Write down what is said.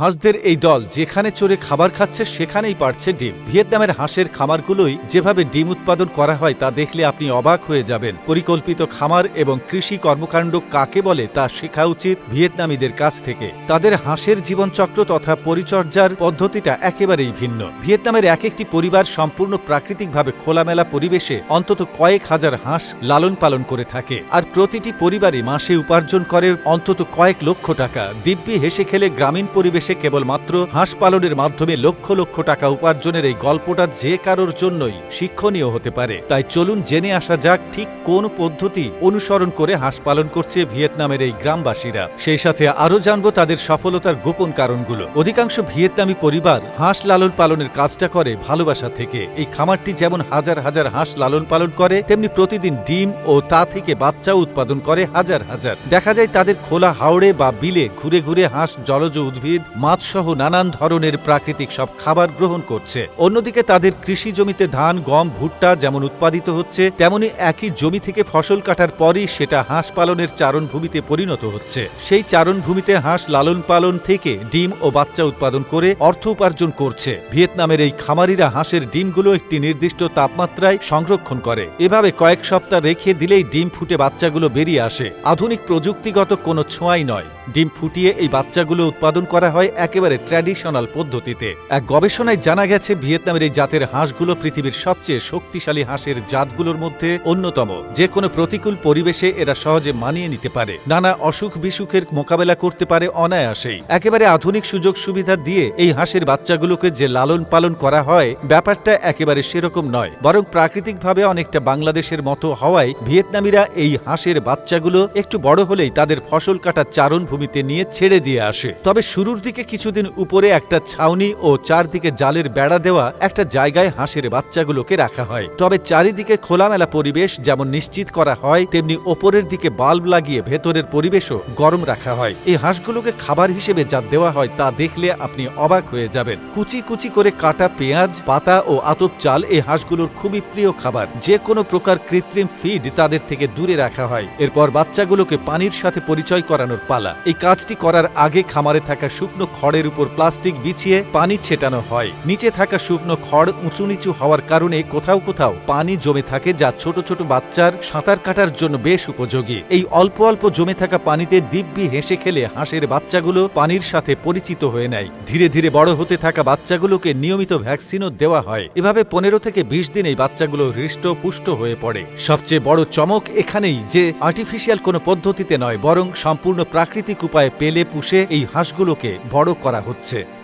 হাঁসদের এই দল যেখানে চড়ে খাবার খাচ্ছে, সেখানেই পারছে ডিম। ভিয়েতনামের হাঁসের খামারগুলোই যেভাবে ডিম উৎপাদন করা হয়, তা দেখলে আপনি অবাক হয়ে যাবেন। পরিকল্পিত খামার এবং কৃষি কর্মকাণ্ড কাকে বলে, তা শেখা উচিত ভিয়েতনামীদের কাছ থেকে। তাদের হাঁসের জীবনচক্র তথা পরিচর্যার পদ্ধতিটা একেবারেই ভিন্ন। ভিয়েতনামের এক একটি পরিবার সম্পূর্ণ প্রাকৃতিকভাবে খোলামেলা পরিবেশে অন্তত কয়েক হাজার হাঁস লালন পালন করে থাকে। আর প্রতিটি পরিবারই মাসে উপার্জন করে অন্তত কয়েক লক্ষ টাকা। দিব্যি হেসে খেলে গ্রামীণ পরিবেশে কেবলমাত্র হাঁস পালনের মাধ্যমে লক্ষ লক্ষ টাকা উপার্জনের এই গল্পটা যে কারোর জন্যই শিক্ষণীয় হতে পারে। তাই চলুন জেনে আসা যাক ঠিক কোন পদ্ধতি অনুসরণ করে হাঁস পালন করছে ভিয়েতনামের এই গ্রামবাসীরা। সেই সাথে আরও জানব তাদের সফলতার গোপন কারণগুলো। অধিকাংশ ভিয়েতনামী পরিবার হাঁস লালন পালনের কাজটা করে ভালোবাসা থেকে। এই খামারটি যেমন হাজার হাজার হাঁস লালন পালন করে, তেমনি প্রতিদিন ডিম ও তা থেকে বাচ্চা উৎপাদন করে হাজার হাজার। দেখা যায় তাদের খোলা হাওড়ে বা বিলে ঘুরে ঘুরে হাঁস জলজ উদ্ভিদ মাছসহ নানান ধরনের প্রাকৃতিক সব খাবার গ্রহণ করছে। অন্যদিকে তাদের কৃষি জমিতে ধান, গম, ভুট্টা যেমন উৎপাদিত হচ্ছে, তেমনি একই জমি থেকে ফসল কাটার পরই সেটা হাঁস পালনের চারণভূমিতে পরিণত হচ্ছে। সেই চারণভূমিতে হাঁস লালন পালন থেকে ডিম ও বাচ্চা উৎপাদন করে অর্থ উপার্জন করছে। ভিয়েতনামের এই খামারিরা হাঁসের ডিমগুলো একটি নির্দিষ্ট তাপমাত্রায় সংরক্ষণ করে। এভাবে কয়েক সপ্তাহ রেখে দিলেই ডিম ফুটে বাচ্চাগুলো বেরিয়ে আসে। আধুনিক প্রযুক্তিগত কোনো ছোঁয়াই নয়। ডিম ফুটিয়ে এই বাচ্চাগুলো উৎপাদন করা হয়। একেবারে ট্র্যাডিশনাল পদ্ধতিতে। এক গবেষণায় জানা গেছে, ভিয়েতনামের এই জাতের হাঁসগুলো পৃথিবীর সবচেয়ে শক্তিশালী হাঁসের জাতগুলোর মধ্যে অন্যতম। যে কোনো প্রতিকূল পরিবেশে এরা সহজে মানিয়ে নিতে পারে। নানা অসুখ বিসুখের মোকাবেলা করতে পারে অনায়াসেই। একেবারে আধুনিক সুযোগ সুবিধা দিয়ে এই হাঁসের বাচ্চাগুলোকে যে লালন পালন করা হয়, ব্যাপারটা একেবারে সেরকম নয়। বরং প্রাকৃতিকভাবে অনেকটা বাংলাদেশের মতো হওয়ায় ভিয়েতনামিরা এই হাঁসের বাচ্চাগুলো একটু বড় হলেই তাদের ফসল কাটার চারণ ভূমিতে নিয়ে ছেড়ে দিয়ে আসে। তবে শুরুর দিকে কিছুদিন উপরে একটা ছাউনি ও চারদিকে জালের বেড়া দেওয়া একটা জায়গায় হাঁসের বাচ্চাগুলোকে রাখা হয়। তবে চারিদিকে খোলামেলা পরিবেশ যেমন নিশ্চিত করা হয়, তেমনি ওপরের দিকে বাল্ব লাগিয়ে ভেতরের পরিবেশও গরম রাখা হয়। এই হাঁসগুলোকে খাবার হিসেবে যা দেওয়া হয় তা দেখলে আপনি অবাক হয়ে যাবেন। কুচি কুচি করে কাটা পেঁয়াজ, পাতা ও আতপ চাল এই হাঁসগুলোর খুবই প্রিয় খাবার। যে কোনো প্রকার কৃত্রিম ফিড তাদের থেকে দূরে রাখা হয়। এরপর বাচ্চাগুলোকে পানির সাথে পরিচয় করানোর পালা। এই কাজটি করার আগে খামারে থাকা শুকনো খড়ের উপর প্লাস্টিক বিছিয়ে পানি ছেটানো হয়। নিচে থাকা শুকনো খড় উঁচু নিচু হওয়ার কারণে কোথাও কোথাও পানি জমে থাকে যা ছোট ছোট বাচ্চার সাঁতার কাটার জন্য বেশ উপযোগী। এই অল্প অল্প জমে থাকা পানিতে দিব্যি হেসে খেলে হাঁসের বাচ্চাগুলো পানির সাথে পরিচিত হয়ে নেয়। ধীরে ধীরে বড় হতে থাকা বাচ্চাগুলোকে নিয়মিত ভ্যাকসিনও দেওয়া হয়। এভাবে পনেরো থেকে বিশ দিন এই বাচ্চাগুলো হৃষ্ট পুষ্ট হয়ে পড়ে। সবচেয়ে বড় চমক এখানেই যে আর্টিফিশিয়াল কোনো পদ্ধতিতে নয়, বরং সম্পূর্ণ প্রাকৃতিক উপায়ে পেলে পুষে এই হাঁসগুলোকে বড় করা হচ্ছে।